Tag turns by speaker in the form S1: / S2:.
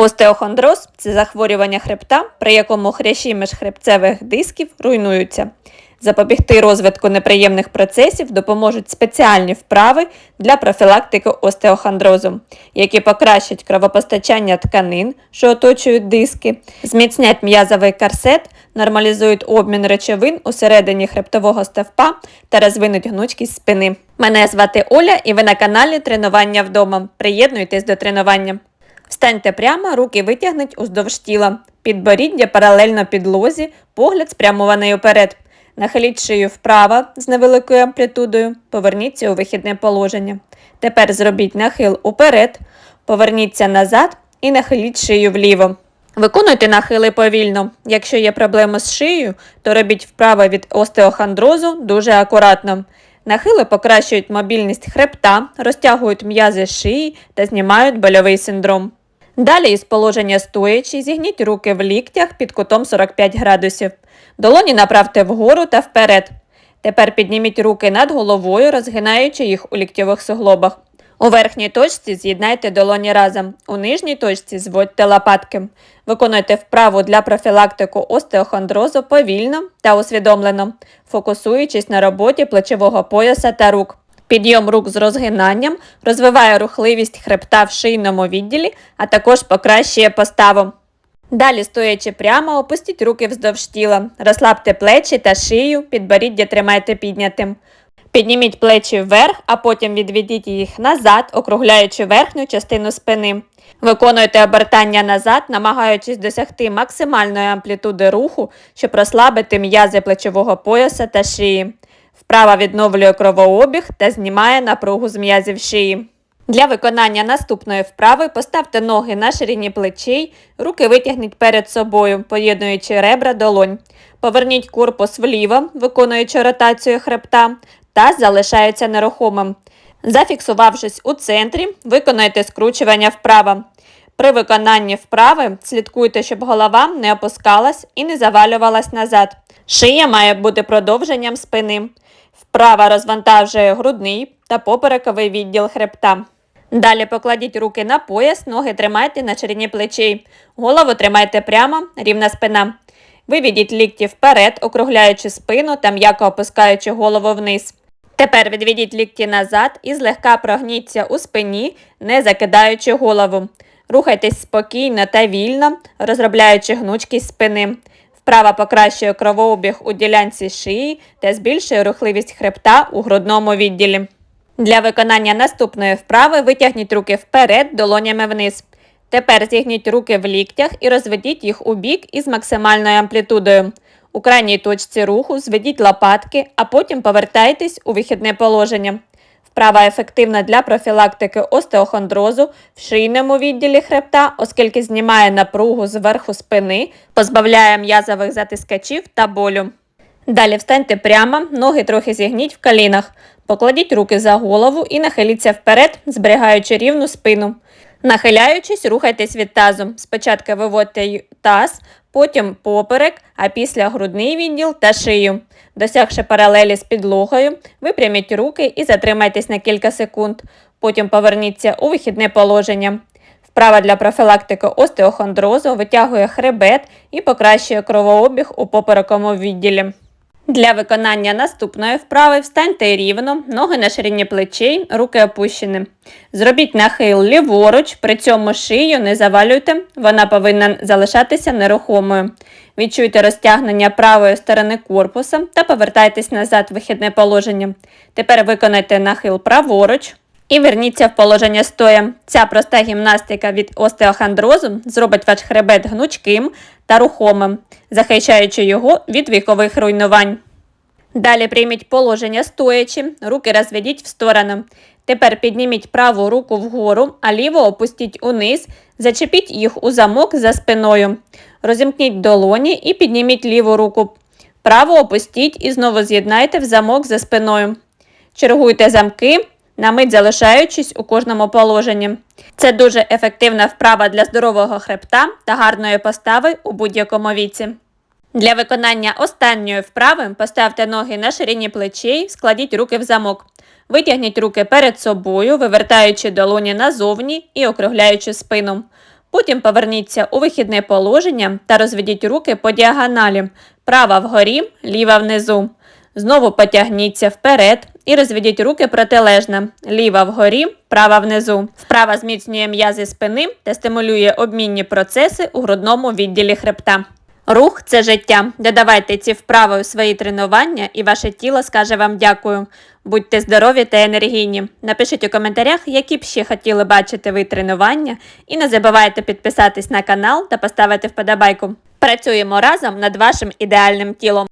S1: Остеохондроз це захворювання хребта, при якому хрящі міжхребцевих дисків руйнуються. Запобігти розвитку неприємних процесів допоможуть спеціальні вправи для профілактики остеохондрозу, які покращать кровопостачання тканин, що оточують диски, зміцнять м'язовий корсет, нормалізують обмін речовин усередині хребтового стовпа та розвинуть гнучкість спини. Мене звати Оля і ви на каналі Тренування вдома. Приєднуйтесь до тренування. Встаньте прямо, руки витягніть уздовж тіла. Підборіддя паралельно підлозі, погляд спрямований уперед. Нахиліть шию вправо з невеликою амплітудою, поверніться у вихідне положення. Тепер зробіть нахил уперед, поверніться назад і нахиліть шию вліво. Виконуйте нахили повільно. Якщо є проблеми з шиєю, то робіть вправи від остеохондрозу дуже акуратно. Нахили покращують мобільність хребта, розтягують м'язи шиї та знімають больовий синдром. Далі із положення стоячи, зігніть руки в ліктях під кутом 45 градусів. Долоні направте вгору та вперед. Тепер підніміть руки над головою, розгинаючи їх у ліктьових суглобах. У верхній точці з'єднайте долоні разом, у нижній точці зводьте лопатки. Виконуйте вправу для профілактику остеохондрозу повільно та усвідомлено, фокусуючись на роботі плечового пояса та рук. Підйом рук з розгинанням розвиває рухливість хребта в шийному відділі, а також покращує поставу. Далі, стоячи прямо, опустіть руки вздовж тіла, розслабте плечі та шию, підборіддя тримайте піднятим. Підніміть плечі вверх, а потім відведіть їх назад, округляючи верхню частину спини. Виконуйте обертання назад, намагаючись досягти максимальної амплітуди руху, щоб розслабити м'язи плечового пояса та шиї. Вправа відновлює кровообіг та знімає напругу з м'язів шиї. Для виконання наступної вправи поставте ноги на ширині плечей, руки витягніть перед собою, поєднуючи ребра долонь. Поверніть корпус вліво, виконуючи ротацію хребта, та залишається нерухомим. Зафіксувавшись у центрі, виконайте скручування вправо. При виконанні вправи слідкуйте, щоб голова не опускалась і не завалювалась назад. Шия має бути продовженням спини. Вправа розвантажує грудний та поперековий відділ хребта. Далі покладіть руки на пояс, ноги тримайте на ширині плечей. Голову тримайте прямо, рівна спина. Виведіть лікті вперед, округляючи спину та м'яко опускаючи голову вниз. Тепер відведіть лікті назад і злегка прогніться у спині, не закидаючи голову. Рухайтесь спокійно та вільно, розробляючи гнучкість спини. Вправа покращує кровообіг у ділянці шиї та збільшує рухливість хребта у грудному відділі. Для виконання наступної вправи витягніть руки вперед долонями вниз. Тепер зігніть руки в ліктях і розведіть їх у бік із максимальною амплітудою. У крайній точці руху зведіть лопатки, а потім повертайтесь у вихідне положення. Вправа ефективна для профілактики остеохондрозу в шийному відділі хребта, оскільки знімає напругу зверху спини, позбавляє м'язових затискачів та болю. Далі встаньте прямо, ноги трохи зігніть в колінах, покладіть руки за голову і нахиліться вперед, зберігаючи рівну спину. Нахиляючись, рухайтесь від тазу. Спочатку виводьте таз, потім поперек, а після грудний відділ та шию. Досягши паралелі з підлогою, випряміть руки і затримайтесь на кілька секунд. Потім поверніться у вихідне положення. Вправа для профілактики остеохондрозу витягує хребет і покращує кровообіг у поперековому відділі. Для виконання наступної вправи встаньте рівно, ноги на ширині плечей, руки опущені. Зробіть нахил ліворуч, при цьому шию не завалюйте, вона повинна залишатися нерухомою. Відчуйте розтягнення правої сторони корпуса та повертайтесь назад в вихідне положення. Тепер виконайте нахил праворуч. І верніться в положення стоя. Ця проста гімнастика від остеохондрозу зробить ваш хребет гнучким та рухомим, захищаючи його від вікових руйнувань. Далі прийміть положення стоячи, руки розведіть в сторону. Тепер підніміть праву руку вгору, а ліву опустіть униз, зачепіть їх у замок за спиною. Розімкніть долоні і підніміть ліву руку. Праву опустіть і знову з'єднайте в замок за спиною. Чергуйте замки, на мить залишаючись у кожному положенні. Це дуже ефективна вправа для здорового хребта та гарної постави у будь-якому віці. Для виконання останньої вправи поставте ноги на ширині плечей, складіть руки в замок. Витягніть руки перед собою, вивертаючи долоні назовні і округляючи спину. Потім поверніться у вихідне положення та розведіть руки по діагоналі. Права вгорі, ліва внизу. Знову потягніться вперед і розведіть руки протилежно. Ліва вгорі, права внизу. Вправа зміцнює м'язи спини та стимулює обмінні процеси у грудному відділі хребта. Рух це життя. Додавайте ці вправи у свої тренування, і ваше тіло скаже вам дякую. Будьте здорові та енергійні. Напишіть у коментарях, які б ще хотіли бачити ви тренування, і не забувайте підписатись на канал та поставити вподобайку. Працюємо разом над вашим ідеальним тілом.